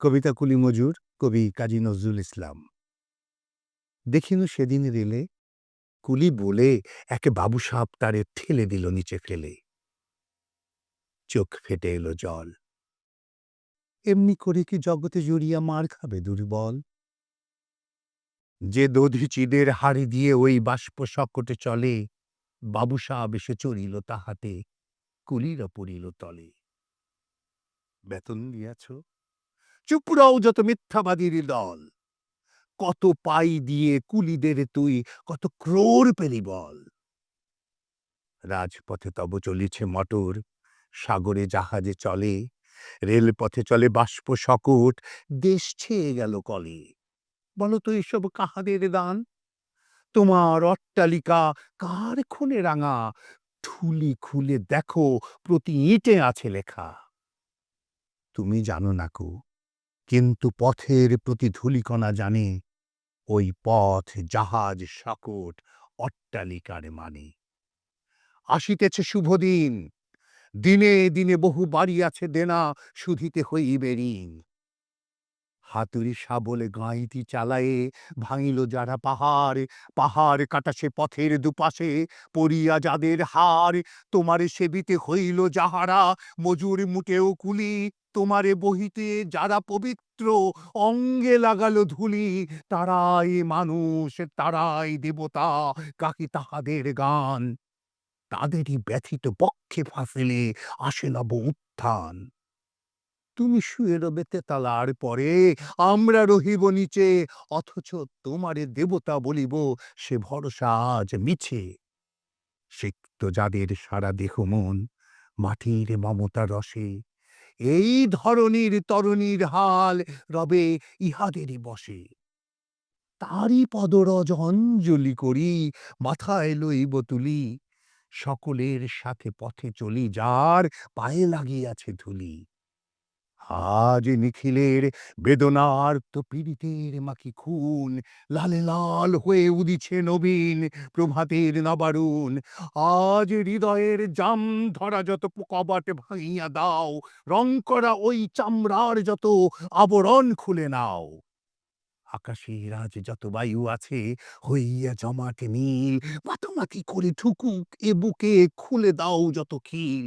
কবিতা কুলি মজুর, কবি কাজী নজরুল ইসলাম। দেখিনু সেদিন রেলে, কুলি বলে একে বাবু সাপ তারে ঠেলে দিল নিচে ফেলে। চোখ ফেটে এলো জল। এমনি করে কি জগতে জড়িয়া মার খাবে দুর্বল? যে দধিচিদের হাড়ি দিয়ে ওই বাষ্প সকটে চলে, বাবু সাপ এসে চড়িল তাহাতে, কুলিরা পড়িল তলে। বেতন দিয়াছ? চুপ রও যত মিথ্যাবাদীর দল। কত পাই দিয়ে কুলিদের তুই কত ক্রোর পেলি বল। রাজপথে তব চলিছে মটর, সাগরে জাহাজে চলে, রেলপথে চলে বাষ্প সকট দেশ ছেয়ে গেল কলে। বলতো এসব কাহাদের দান? তোমার অট্টালিকা কার খুনে রাঙা? ঠুলি খুলে দেখো প্রতি ইঁটে আছে লেখা। তুমি জানো না কু কিন্তু পথের প্রতি ধূলিকণা জানে, ওই পথ জাহাজ, সকট, অট্টালিকার মানে। আসিতেছে শুভদিন, দিনে দিনে বহু বাড়ি আছে দেনা শুধিতে হইবে ঋণ। হাতুড়ি শাবলে গাঁইতি চালায়ে ভাঙিল যারা পাহাড় পাহাড় কাটাছে পথের দুপাশে, পড়িয়া যাদের হার তোমারে সেবিতে হইল যাহারা, মজুর মুটেও কুলি। তোমারে বহিতে যারা পবিত্র অঙ্গে লাগালো ধুলি, তারাই মানুষ, তারাই দেবতা, কাকি তাহাদের গান। তাদেরই ব্যথিত পক্ষে ফাঁসিলে আসে নব উত্থান। তুমি শুয়ে রবে তেতালার পরে, আমরা রহিব নিচে, অথচ তোমারে দেবতা বলিব, সে ভরসা আজ মিছে। সিক্ত যাদের সারা দেহ মন, মাটির মমতা রসে এই ধরনের তরণীর হাল রবে ইহাদেরই বসে। তারই পদরজ অঞ্জলি করি, মাথায় লইব তুলি। সকলের সাথে পথে চলি, যার পায়ে লাগিয়াছে ধুলি। আজ নিখিলের বেদনার তো পীড়িতের মাকি খুন, লালে লাল হয়ে উদিছে নবীন প্রভাতের নবারুণ। আজ হৃদয়ের জাম ধরা যত কবাট ভাঙিয়া দাও, রং করা ওই চামড়ার যত আবরণ খুলে নাও। আকাশের আজ যত বায়ু আছে, হইয়া জমাটে নীল মাতামাতি করে ঠুকুক এ বুকে খুলে দাও যত খিল।